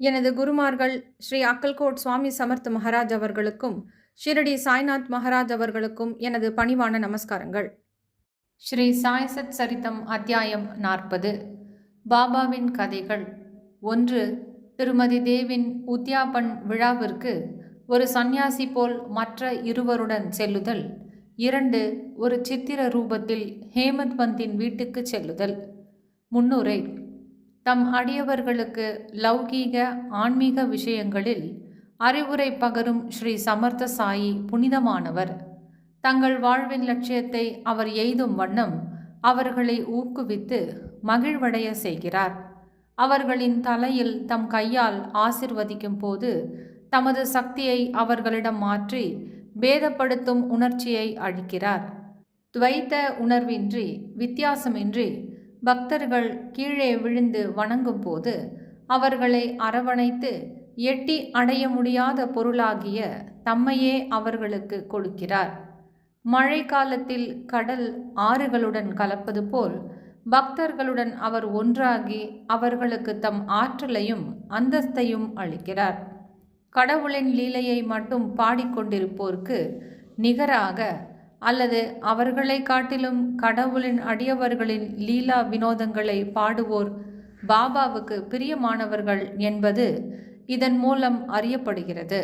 எனது குருமார்கள் ஸ்ரீ அக்கல்கோட் சுவாமி சமர்த் மகாராஜ் அவர்களுக்கும் ஷிரடி சாய்நாத் மகாராஜ் அவர்களுக்கும் எனது பணிவான நமஸ்காரங்கள். ஸ்ரீ சாய்சத் சரிதம் அத்தியாயம் நாற்பது. பாபாவின் கதைகள். ஒன்று திருமதி தேவின் உத்யாபன் விழாவிற்கு ஒரு சந்நியாசி போல் மற்ற இருவருடன் செல்லுதல். இரண்டு ஒரு சித்திர ரூபத்தில் ஹேமந்த் பந்தின் வீட்டுக்கு செல்லுதல். முன்னுரை தம் அடியவர்களுக்கு லௌகீக ஆன்மீக விஷயங்களில் அறிவுரை பகரும் ஸ்ரீ சமர்த்த சாயி புனிதமானவர். தங்கள் வாழ்வின் லட்சியத்தை அவர் எய்தும் வண்ணம் அவர்களை ஊக்குவித்து மகிழ்வடைய செய்கிறார். அவர்களின் தலையில் தம் கையால் ஆசிர்வதிக்கும் போது தமது சக்தியை அவர்களிடம் மாற்றி பேதப்படுத்தும் உணர்ச்சியை அளிக்கிறார். துவைத்த உணர்வின்றி வித்தியாசமின்றி பக்தர்கள் கீழே விழுந்து வணங்கும்போது அவர்களை அரவணைத்து எட்டி அடைய முடியாத பொருளாகிய தம்மையே அவர்களுக்கு கொடுக்கிறார். மழை காலத்தில் கடல் ஆறுகளுடன் கலப்பது போல் பக்தர்களுடன் அவர் ஒன்றாகி அவர்களுக்கு தம் ஆற்றலையும் அந்தஸ்தையும் அளிக்கிறார். கடவுளின் லீலையை மட்டும் பாடிக்கொண்டிருப்போருக்கு நிகராக அல்லது அவர்களை காட்டிலும் கடவுளின் அடியவர்களின் லீலா வினோதங்களை பாடுவோர் பாபாவுக்கு பிரியமானவர்கள் என்பது இதன் மூலம் அறியப்படுகிறது.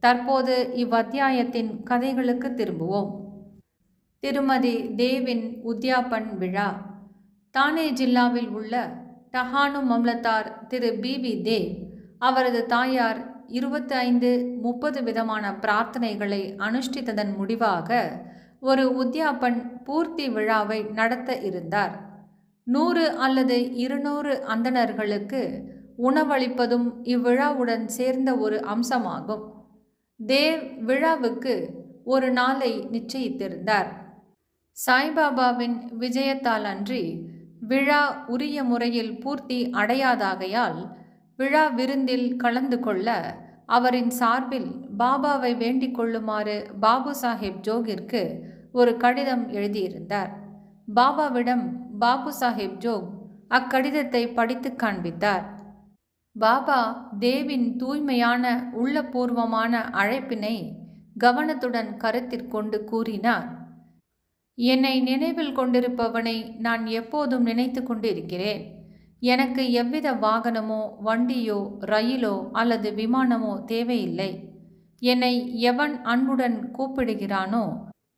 தற்போது இவ்வத்தியாயத்தின் கதைகளுக்கு திரும்புவோம். திருமதி தேவின் உத்யாபன் விழா. தானே ஜில்லாவில் உள்ள டஹானு மம்லத்தார் திரு பி. வி. தேவ் அவரது தாயார் இருபத்தி ஐந்து முப்பது விதமான பிரார்த்தனைகளை அனுஷ்டித்ததன் முடிவாக ஒரு உத்யாபன் பூர்த்தி விழாவை நடத்த இருந்தார். நூறு அல்லது இருநூறு அந்தணர்களுக்கு உணவளிப்பதும் இவ்விழாவுடன் சேர்ந்த ஒரு அம்சமாகும். தேவ் விழாவுக்கு ஒரு நாளை நிச்சயித்திருந்தார். சாய்பாபாவின் விஜயத்தால் அன்றி விழா உரிய முறையில் பூர்த்தி அடையாதாகையால் விழா விருந்தில் கலந்து கொள்ள அவரின் சார்பில் பாபாவை வேண்டிக் கொள்ளுமாறு பாபு சாஹிப் ஜோகிற்கு ஒரு கடிதம் எழுதியிருந்தார். பாபாவிடம் பாபு சாஹிப் ஜோக் அக்கடிதத்தை படித்து காண்பித்தார். பாபா தேவின் தூய்மையான உள்ளபூர்வமான அழைப்பினை கவனத்துடன் கருத்திற்கொண்டு கூறினார். என்னை நினைவில் கொண்டிருப்பவனை நான் எப்போதும் நினைத்து கொண்டிருக்கிறேன். எனக்கு எவ்வித வாகனமோ வண்டியோ ரயிலோ அல்லது விமானமோ தேவையில்லை. என்னை எவன் அன்புடன் கூப்பிடுகிறானோ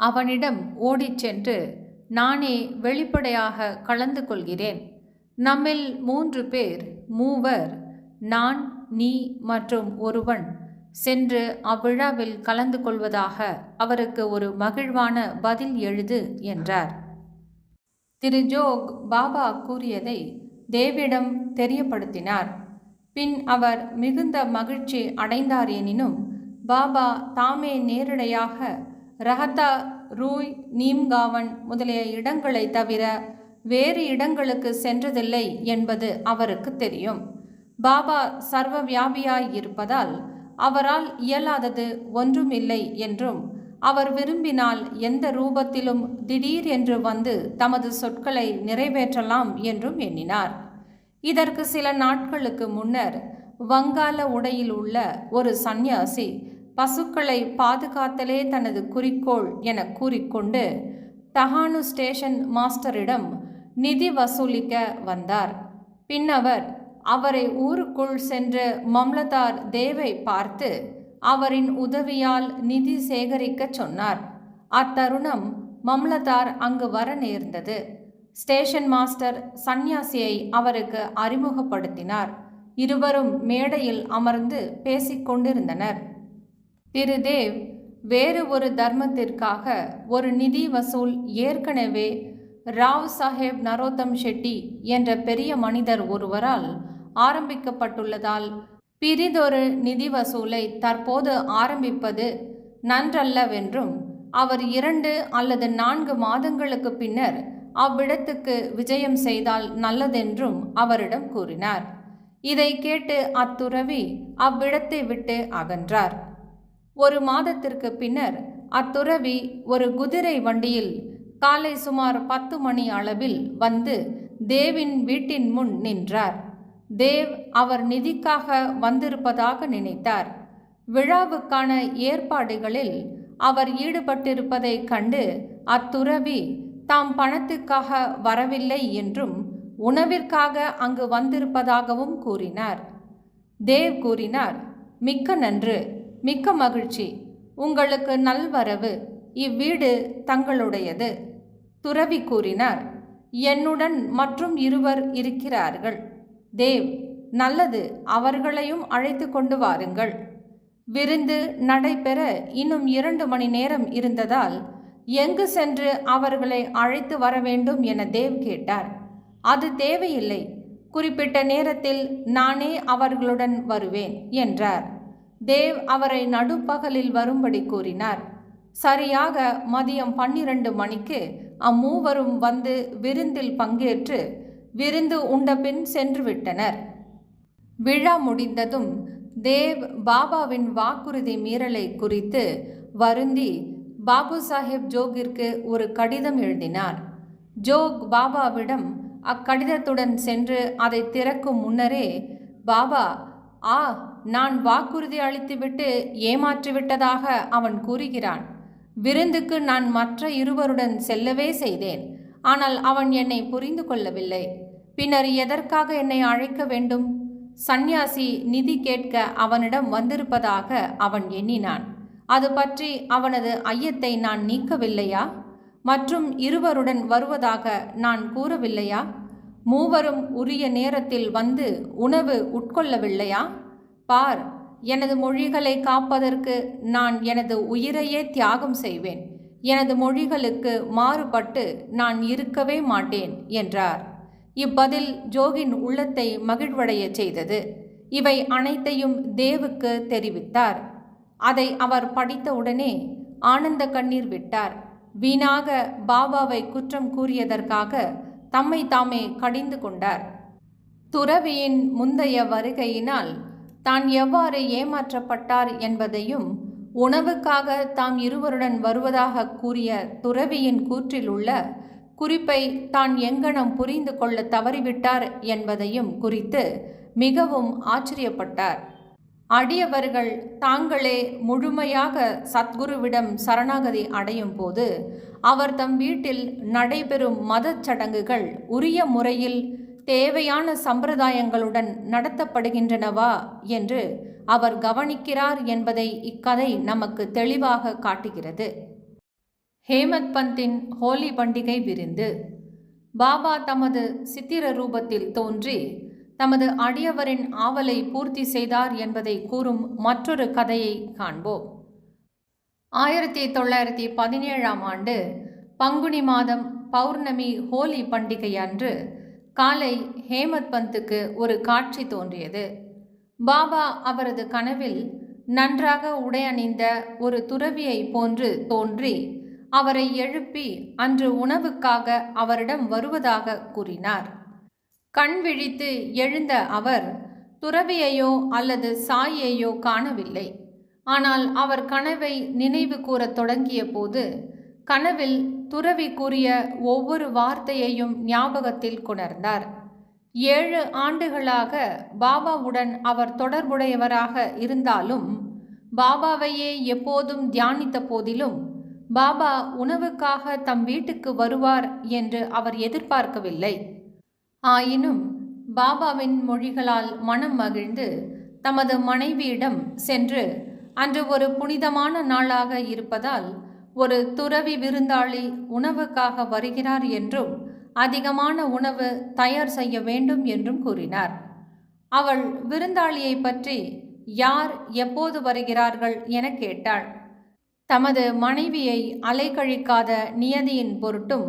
அவனிடம் ஓடிச் சென்று நானே வெளிப்படையாக கலந்து கொள்கிறேன். நம்மில் மூன்று பேர் மூவர் நான் நீ மற்றும் ஒருவன் சென்று அவ்விழாவில் கலந்து கொள்வதாக அவருக்கு ஒரு மகிழ்வான பதில் எழுது என்றார். திரு. ஜோக் பாபா கூறியதை தேவிடம் தெரியப்படுத்தினார். பின் அவர் மிகுந்த மகிழ்ச்சி அடைந்தார் எனினும் பாபா தாமே நேரடியாக ரஹத்தா ரூய் நீம்காவன் முதலிய இடங்களை தவிர வேறு இடங்களுக்கு சென்றதில்லை என்பது அவருக்கு தெரியும். பாபா சர்வ வியாபியாய் இருப்பதால் அவரால் இயலாதது ஒன்றுமில்லை என்றும் அவர் விரும்பினால் எந்த ரூபத்திலும் திடீர் என்று வந்து தமது சொற்களை நிறைவேற்றலாம் என்றும் எண்ணினார். இதற்கு சில நாட்களுக்கு முன்னர் வங்காள உடையில் உள்ள ஒரு சந்நியாசி பசுக்களை பாதுகாத்தலே தனது குறிக்கோள் என கூறிக்கொண்டு டஹானு ஸ்டேஷன் மாஸ்டரிடம் நிதி வசூலிக்க வந்தார். பின்னவர் அவரை ஊருக்குள் சென்று மம்லதார் தேவை பார்த்து அவரின் உதவியால் நிதி சேகரிக்கச் சொன்னார். அத்தருணம் மம்லதார் அங்கு வர நேர்ந்தது. ஸ்டேஷன் மாஸ்டர் சந்நியாசியை அவருக்கு அறிமுகப்படுத்தினார். இருவரும் மேடையில் அமர்ந்து பேசிக்கொண்டிருந்தனர். திரு தேவ் வேறு ஒரு தர்மத்திற்காக ஒரு நிதி வசூல் ஏற்கனவே ராவ் சாஹேப் நரோத்தம் ஷெட்டி என்ற பெரிய மனிதர் ஒருவரால் ஆரம்பிக்கப்பட்டுள்ளதால் பிரிதொரு நிதி வசூலை தற்போது ஆரம்பிப்பது நன்றல்லவென்றும் அவர் இரண்டு அல்லது நான்கு மாதங்களுக்கு பின்னர் அவ்விடத்துக்கு விஜயம் செய்தால் நல்லதென்றும் அவரிடம் கூறினார். இதை கேட்டு அத்துறவி அவ்விடத்தை விட்டு அகன்றார். ஒரு மாதத்திற்கு பின்னர் அத்துறவி ஒரு குதிரை வண்டியில் காலை சுமார் பத்து மணி அளவில் வந்து தேவின் வீட்டின் முன் நின்றார். தேவ் அவர் நிதிக்காக வந்திருப்பதாக நினைத்தார். விழாவுக்கான ஏற்பாடுகளில் அவர் ஈடுபட்டிருப்பதைக் கண்டு அத்துறவி தாம் பணத்துக்காக வரவில்லை என்றும் உணவிற்காக அங்கு வந்திருப்பதாகவும் கூறினார். தேவ் கூறினார் மிக்க நன்று. மிக்க மகிழ்ச்சி. உங்களுக்கு நல்வரவு. இவ்வீடு தங்களுடையது. துறவி கூறினார். என்னுடன் மற்றும் இருவர் இருக்கிறார்கள். தேவ் நல்லது. அவர்களையும் அழைத்து கொண்டு வாருங்கள். விருந்து நடைபெற இன்னும் இரண்டு மணி நேரம் இருந்ததால் எங்கு சென்று அவர்களை அழைத்து வர வேண்டும் என தேவ் கேட்டார். அது தேவையில்லை. குறிப்பிட்ட நேரத்தில் நானே அவர்களுடன் வருவேன் என்றார். தேவ் அவரை நடுப்பகலில் வரும்படி கூறினார். சரியாக மதியம் பன்னிரண்டு மணிக்கு அம்மூவரும் வந்து விருந்தில் பங்கேற்று விருந்து உண்டபின் சென்று விட்டனர் விழா முடிந்ததும் தேவ் பாபாவின் வாக்குறுதி மீறலை குறித்து வருந்தி பாபு சாஹேப் ஜோகிற்கு ஒரு கடிதம் எழுதினார். ஜோக் பாபாவிடம் அக்கடிதத்துடன் சென்று அதை திறக்கும் முன்னரே பாபா ஆ நான் வாக்குறுதி அளித்துவிட்டு ஏமாற்றிவிட்டதாக அவன் கூறுகிறான். விருந்துக்கு நான் மற்ற இருவருடன் செல்லவே செய்தேன். ஆனால் அவன் என்னை புரிந்து கொள்ளவில்லை. பின்னர் எதற்காக என்னை அழைக்க வேண்டும்? சந்நியாசி நிதி கேட்க அவனிடம் வந்திருப்பதாக அவன் எண்ணினான். அது பற்றி அவனது ஐயத்தை நான் நீக்கவில்லையா? மற்றும் இருவருடன் வருவதாக நான் கூறவில்லையா? மூவரும் உரிய நேரத்தில் வந்து உணவு உட்கொள்ளவில்லையா? பார் எனது மொழிகளை காப்பதற்கு நான் எனது உயிரையே தியாகம் செய்வேன். எனது மொழிகளுக்கு மாறுபட்டு நான் இருக்கவே மாட்டேன் என்றார். இப்பதில் ஜோகின் உள்ளத்தை மகிழ்வடையச் செய்தது. இவை அனைத்தையும் தேவுக்கு தெரிவித்தார். அதை அவர் படித்தவுடனே ஆனந்த கண்ணீர் விட்டார். வீணாக பாபாவை குற்றம் கூறியதற்காக தம்மை தாமே கடிந்து கொண்டார். துறவியின் முந்தைய வருகையினால் தான் எவ்வாறு ஏமாற்றப்பட்டார் என்பதையும் உணவுக்காக தாம் இருவருடன் வருவதாக கூறிய துறவியின் கூற்றில் உள்ள குறிப்பை தான் எங்கனம் புரிந்து கொள்ள தவறிவிட்டார் என்பதையும் குறித்து மிகவும் ஆச்சரியப்பட்டார். அடியவர்கள் தாங்களே முழுமையாக சத்குருவிடம் சரணாகதி அடையும் போது அவர் தம் வீட்டில் நடைபெறும் மதச் சடங்குகள் உரிய முறையில் தேவையான சம்பிரதாயங்களுடன் நடத்தப்படுகின்றனவா என்று அவர் கவனிக்கிறார் என்பதை இக்கதை நமக்கு தெளிவாக காட்டுகிறது. ஹேமத் பந்தின் ஹோலி பண்டிகை விருந்து பாபா தமது சித்திர ரூபத்தில் தோன்றி தமது அடியவரின் ஆவலை பூர்த்தி செய்தார் என்பதை கூறும் மற்றொரு கதையை காண்போம். ஆயிரத்தி தொள்ளாயிரத்தி பதினேழாம் ஆண்டு பங்குனி மாதம் பௌர்ணமி ஹோலி பண்டிகை அன்று காலை ஹேமத் பந்துக்கு ஒரு காட்சி தோன்றியது. பாபா அவரது கனவில் நன்றாக உடை அணிந்த ஒரு துறவியை போன்று தோன்றி அவரை எழுப்பி அன்று உணவுக்காக அவரிடம் வருவதாக கூறினார். கண் விழித்து எழுந்த அவர் துறவியையோ அல்லது சாயையோ காணவில்லை. ஆனால் அவர் கனவை நினைவு கூறத் தொடங்கிய போது கனவில் துறவி கூறிய ஒவ்வொரு வார்த்தையையும் ஞாபகத்தில் கொணர்ந்தார். ஏழு ஆண்டுகளாக பாபாவுடன் அவர் தொடர்புடையவராக இருந்தாலும் பாபாவையே எப்போதும் தியானித்த போதிலும் பாபா உணவுக்காக தம் வீட்டுக்கு வருவார் என்று அவர் எதிர்பார்க்கவில்லை. ஆயினும் பாபாவின் மொழிகளால் மனம் மகிழ்ந்து தமது மனைவியிடம் சென்று அன்று ஒரு புனிதமான நாளாக இருப்பதால் ஒரு துறவி விருந்தாளி உணவுக்காக வருகிறார் என்றும் அதிகமான உணவு தயார் செய்ய வேண்டும் என்றும் கூறினார். அவள் விருந்தாளியை பற்றி யார் எப்போது வருகிறார்கள் என கேட்டாள். தமது மனைவியை அலைக்கழிக்காத நியதியின் பொருட்டும்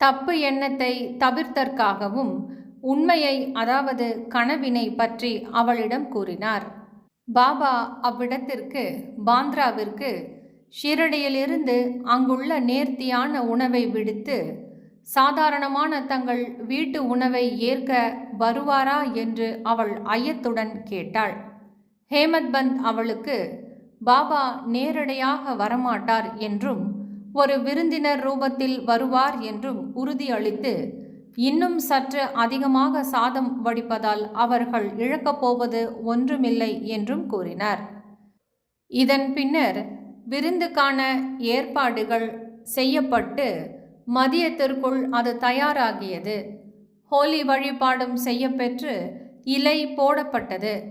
தப்பு எண்ணத்தை தவிர்த்தற்காகவும் உண்மையை அதாவது கனவினை பற்றி அவளிடம் கூறினார். பாபா அவ்விடத்திற்கு பாந்த்ராவிற்கு ஷிரடியிலிருந்து அங்குள்ள நேர்த்தியான உணவை விடுத்து சாதாரணமான தங்கள் வீட்டு உணவை ஏற்க வருவாரா? என்று அவள் ஐயத்துடன் கேட்டாள். ஹேமத்பந்த் அவளுக்கு பாபா நேரடியாக வரமாட்டார் என்றும் ஒரு விருந்தினர் ரூபத்தில் வருவார் என்றும் உறுதியளித்து இன்னும் சற்று அதிகமாக சாதம் வடிப்பதால் அவர்கள் இழக்கப் போவது ஒன்றுமில்லை என்றும் கூறினார். இதன் பின்னர் விருந்துக்கான ஏற்பாடுகள் செய்யப்பட்டு மதியத்திற்குள் அது தயாராகியது. ஹோலி வழிபாடும் செய்யப்பெற்று இலை போடப்பட்டது.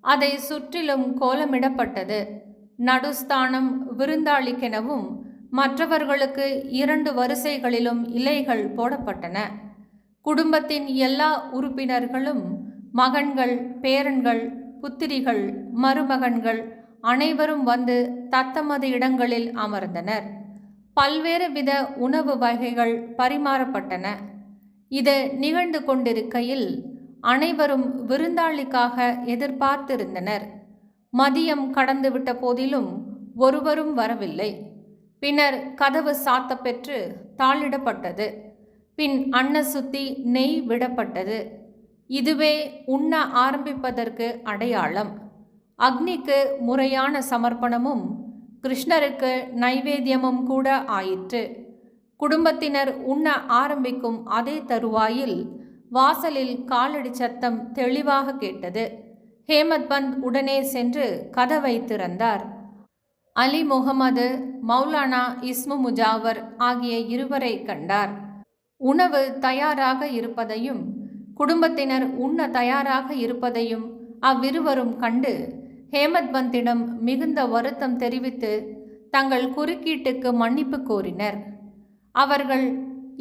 அதை சுற்றிலும் கோலமிடப்பட்டது. நடுஸ்தானம் விருந்தாளிக்கெனவும் மற்றவர்களுக்கு இரண்டு வரிசைகளிலும் இலைகள் போடப்பட்டன. குடும்பத்தின் எல்லா உறுப்பினர்களும் மகன்கள் பேரன்கள் புத்திரிகள் மருமகன்கள் அனைவரும் வந்து தத்தமது இடங்களில் அமர்ந்தனர். பல்வேறு வித உணவு வகைகள் பரிமாறப்பட்டன. இது நிகழ்ந்து கொண்டிருக்கையில் அனைவரும் விருந்தாளிக்காக எதிர்பார்த்திருந்தனர். மதியம் கடந்துவிட்ட போதிலும் ஒருவரும் வரவில்லை. பின்னர் கதவு சாத்தப்பெற்று தாளிடப்பட்டது. பின் அன்ன சுத்தி நெய் விடப்பட்டது. இதுவே உண்ண ஆரம்பிப்பதற்கு அடையாளம். அக்னிக்கு முறையான சமர்ப்பணமும் கிருஷ்ணருக்கு நைவேத்தியமும் கூட ஆயிற்று. குடும்பத்தினர் உண்ண ஆரம்பிக்கும் அதே தருவாயில் வாசலில் காலடி சத்தம் தெளிவாக கேட்டது. ஹேமத் பந்த் உடனே சென்று கதவை திறந்தார். அலி முகமது மௌலானா இஸ்மு முஜாவர் ஆகிய இருவரை கண்டார். உணவு தயாராக இருப்பதையும் குடும்பத்தினர் உண்ண தயாராக இருப்பதையும் அவ்விருவரும் கண்டு ஹேமத்பந்திடம் மிகுந்த வருத்தம் தெரிவித்து தங்கள் குறுக்கீட்டுக்கு மன்னிப்பு கோரினர். அவர்கள்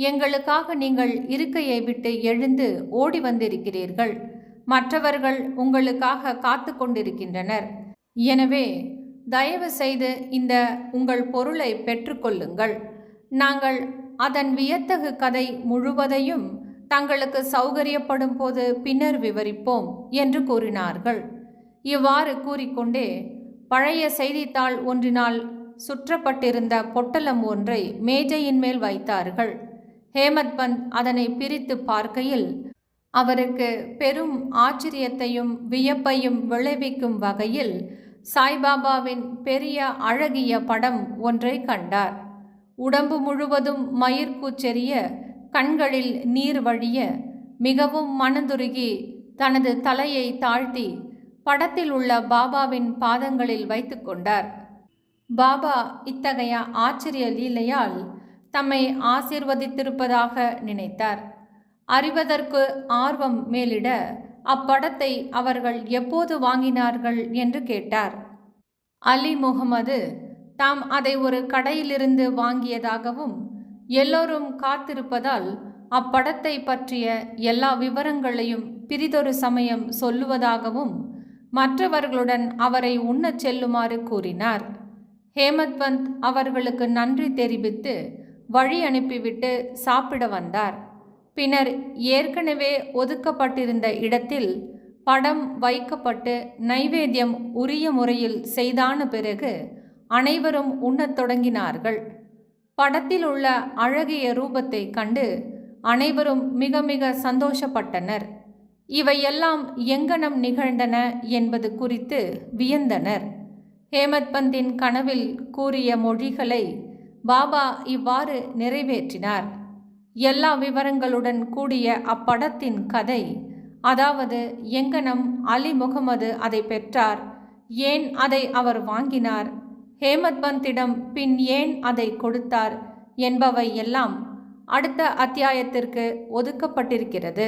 எங்களுக்காக நீங்கள் இருக்கையை விட்டு எழுந்து ஓடி வந்திருக்கிறீர்கள். மற்றவர்கள் உங்களுக்காக காத்து கொண்டிருக்கின்றனர். எனவே தயவு செய்து இந்த உங்கள் பொருளை பெற்றுக்கொள்ளுங்கள் நாங்கள் அதன் வியத்தகு கதை முழுவதையும் தங்களுக்கு சௌகரியப்படும் போது பின்னர் விவரிப்போம் என்று கூறினார்கள். இவ்வாறு கூறிக்கொண்டே பழைய செய்தித்தாள் ஒன்றினால் சுற்றப்பட்டிருந்த பொட்டலம் ஒன்றை மேஜையின் மேல் வைத்தார்கள். ஹேமத் பந்த் அதனை பிரித்து பார்க்கையில் அவருக்கு பெரும் ஆச்சரியத்தையும் வியப்பையும் விளைவிக்கும் வகையில் சாய்பாபாவின் பெரிய அழகிய படம் ஒன்றை கண்டார். உடம்பு முழுவதும் மயிர்கூச்செறிய கண்களில் நீர் வழிய மிகவும் மனதுருகி தனது தலையை தாழ்த்தி படத்தில் உள்ள பாபாவின் பாதங்களில் வைத்து கொண்டார். பாபா இத்தகைய ஆச்சரிய லீலையால் தம்மை ஆசீர்வதித்திருப்பதாக நினைத்தார். அறிவதற்கு ஆர்வம் மேலிட அப்படத்தை அவர்கள் எப்போது வாங்கினார்கள் என்று கேட்டார். அலி முகமது தாம் அதை ஒரு கடையிலிருந்து வாங்கியதாகவும் எல்லோரும் காத்திருப்பதால் அப்படத்தை பற்றிய எல்லா விவரங்களையும் பிரிதொரு சமயம் சொல்லுவதாகவும் மற்றவர்களுடன் அவரை உண்ணச் செல்லுமாறு கூறினார். ஹேமத்வந்த் அவர்களுக்கு நன்றி தெரிவித்து வழி அனுப்பிவிட்டு சாப்பிட வந்தார். பின்னர் ஏற்கனவே ஒதுக்கப்பட்டிருந்த இடத்தில் படம் வைக்கப்பட்டு நைவேத்தியம் உரிய முறையில் செய்தான பிறகு அனைவரும் உண்ணத் தொடங்கினார்கள். படத்தில் உள்ள அழகிய ரூபத்தை கண்டு அனைவரும் மிக மிக சந்தோஷப்பட்டனர். இவையெல்லாம் எங்கனம் நிகழ்ந்தன என்பது குறித்து வியந்தனர். ஹேமத் பந்தின் கனவில் கூறிய மொழிகளை பாபா இவ்வாறு நிறைவேற்றினார். எல்லா விவரங்களுடன் கூடிய அப்படத்தின் கதை அதாவது எங்கனம் அலி முகமது அதை பெற்றார் ஏன் அதை அவர் வாங்கினார் ஹேமத் பந்திடம் பின் ஏன் அதை கொடுத்தார் என்பவை எல்லாம் அடுத்த அத்தியாயத்திற்கு ஒதுக்கப்பட்டிருக்கிறது.